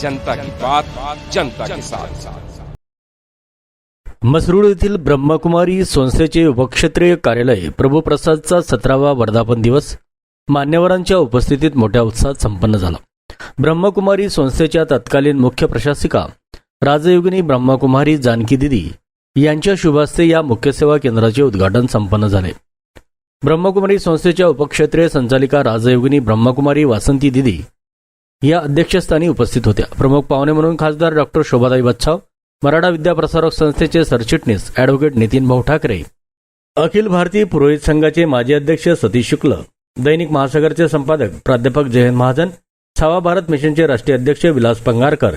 जनता की बात जनता के साथ। मसरूळ येथील ब्रह्मकुमारी संस्थेचे उपक्षेत्रीय कार्यालय प्रभुप्रसादचा सतरावा वर्धापन दिवस मान्यवरांच्या उपस्थितीत मोठ्या उत्साहात संपन्न झाला. ब्रह्मकुमारी संस्थेच्या तत्कालीन मुख्य प्रशासिका राजयोगिनी ब्रह्मकुमारी जानकी दिदी यांच्या शुभास्ते या मुख्य सेवा केंद्राचे उद्घाटन संपन्न झाले. ब्रह्मकुमारी संस्थेच्या उपक्षेत्रीय संचालिका राजयोगिनी ब्रह्मकुमारी वासंती दिदी या अध्यक्षस्थानी उपस्थित होत्या. प्रमुख पाहुणे म्हणून खासदार डॉक्टर शोभाताई बच्छाव मराठा विद्याप्रसारक संस्थेचे सरचिटणीस ॲडव्होकेट नितीन भाऊ ठाकरे. अखिल भारतीय पुरोहित संघाचे माजी अध्यक्ष सतीश शुक्ल दैनिक महासागरचे संपादक प्राध्यापक जयंत महाजन छावा भारत मिशनचे राष्ट्रीय अध्यक्ष विलास पंगारकर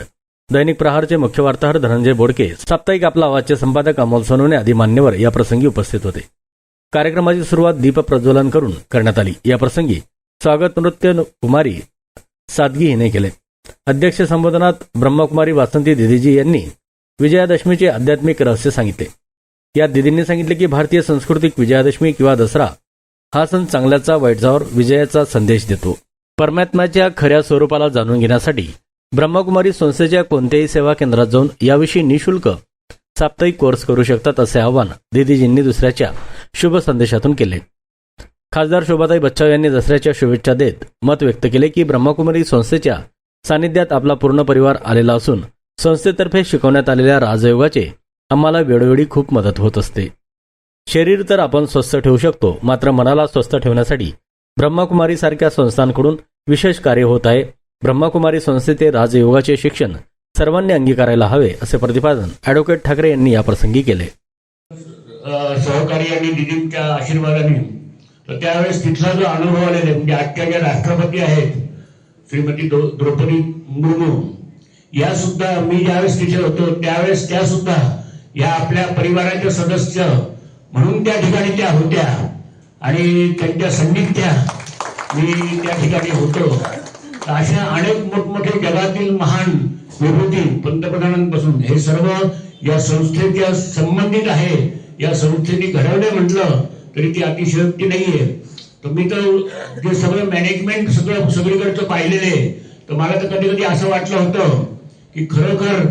दैनिक प्रहारचे मुख्य वार्ताहर धनंजय बोडके साप्ताहिक आपला आवाजचे संपादक अमोल सोनवणे आदी मान्यवर या प्रसंगी उपस्थित होते. कार्यक्रमाची सुरुवात दीप प्रज्वलन करून करण्यात आली. या प्रसंगी स्वागत नृत्य कुमारी सादगी हिने केले. अध्यक्ष संबोधनात ब्रह्मकुमारी वासंती दिदीजी यांनी विजयादशमीचे आध्यात्मिक रहस्य सांगितले. यात दिदींनी सांगितले की भारतीय सांस्कृतिक विजयादशमी किंवा दसरा हा सण चांगल्याचा वाईटजावर विजयाचा संदेश देतो. परमात्म्याच्या खऱ्या स्वरूपाला जाणून घेण्यासाठी ब्रह्मकुमारी संस्थेच्या कोणत्याही सेवा केंद्रात जाऊन याविषयी निशुल्क साप्ताहिक कोर्स करू शकतात असे आवाहन दिदीजींनी दुसऱ्याच्या शुभ संदेशातून केले. खासदार शोभाताई बच्चाव यांनी दसऱ्याच्या शुभेच्छा देत मत व्यक्त केले की ब्रह्मकुमारी संस्थेच्या सानिध्यात आपला पूर्ण परिवार आलेला असून संस्थेतर्फे शिकवण्यात आलेल्या राजयोगाचे आम्हाला वेळोवेळी खूप मदत होत असते. शरीर तर आपण स्वस्थ ठेवू शकतो मात्र मनाला स्वस्थ ठेवण्यासाठी ब्रह्मकुमारी सारख्या संस्थांकडून विशेष कार्य होत आहे. ब्रह्मकुमारी संस्थेचे राजयोगाचे शिक्षण सर्वांनी अंगीकारायला हवे असे प्रतिपादन ॲडव्होकेट ठाकरे यांनी याप्रसंगी केले. सहकारी आणि दिदींच्या आशीर्वादाने तर त्यावेळेस तिथला जो अनुभव आलेला म्हणजे आजच्या ज्या राष्ट्रपती आहेत श्रीमती द्रौपदी मुर्मू या सुद्धा मी ज्यावेळेस तिथे होतो त्यावेळेस त्या सुद्धा या आपल्या परिवाराच्या सदस्य म्हणून त्या ठिकाणी त्या होत्या. आणि त्यांच्या सन्निध्या मी त्या ठिकाणी होतो. अशा अनेक मोठमोठे जगातील महान विभूती पंतप्रधानांपासून हे सर्व या संस्थेच्या संबंधित आहे या संस्थेने घडवले म्हटलं तरी ती अतिशयोक्ती नाहीये. तर मी तर जे सगळं मॅनेजमेंट सगळं सगळीकडचं पाहिलेलं आहे. तर मला तर कधी कधी असं वाटलं होतं की खरोखर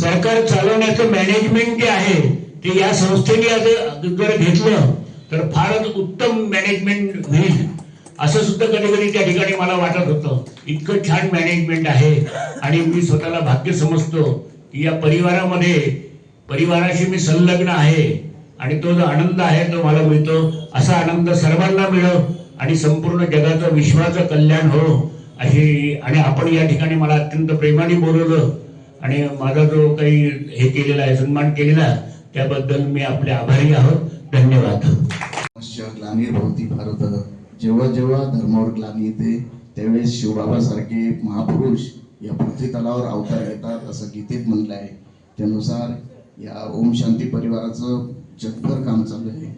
सरकार चालवण्याचं मॅनेजमेंट जे आहे ते या संस्थेने आज जर घेतलं तर फारच उत्तम मॅनेजमेंट होईल. असं सुद्धा कधी कधी त्या ठिकाणी मला वाटत होतं. इतकं छान मॅनेजमेंट आहे. आणि मी स्वतःला भाग्य समजतो की या परिवारामध्ये परिवाराशी मी संलग्न आहे. आणि तो जो आनंद आहे तो मला मिळतो. असा आनंद सर्वांना मिळो आणि संपूर्ण जगाचं विश्वाचं कल्याण हो अशी आणि आपण या ठिकाणी मला अत्यंत प्रेमाने बोलवलं. आणि माझा जो काही हे केलेला आहे सन्मान केलेला त्याबद्दल मी आपले आभारी आहोत. धन्यवाद. समस्या ग्लानीभवती भारत. जेव्हा जेव्हा धर्मावर ग्लानी येते त्यावेळेस शिवबाबासारखे महापुरुष या पृथ्वी तलावर अवतार येतात असं गीतेत म्हणलं आहे. त्यानुसार या ओम शांती परिवाराचं जगभर काम चालू आहे.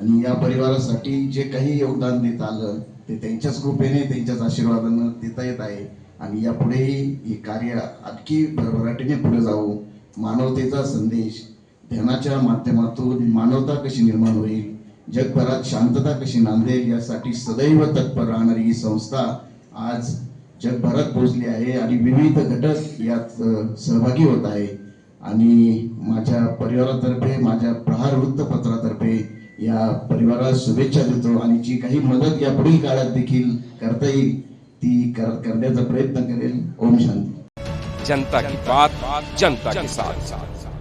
आणि या परिवारासाठी जे काही योगदान देत आलं ते त्यांच्याच कृपेने त्यांच्याच आशीर्वादानं देता येत आहे. आणि यापुढेही हे कार्य आणखी भरभराटीने पुढे जाऊ मानवतेचा संदेश ध्यानाच्या माध्यमातून मानवता कशी निर्माण होईल जगभरात शांतता कशी नांदेल यासाठी सदैव तत्पर राहणारी ही संस्था आज जगभरात पोहोचली आहे आणि विविध घटक यात सहभागी होत आहे. आणि माझ्या परिवारातर्फे माझ्या प्रहार वृत्तपत्रातर्फे या परिवाराला शुभेच्छा देतो आणि जी काही मदत या पुढील काळात देखील करता येईल ती कर करण्याचा प्रयत्न करेल. ओम शांती. जनता की बात जनता के साथ.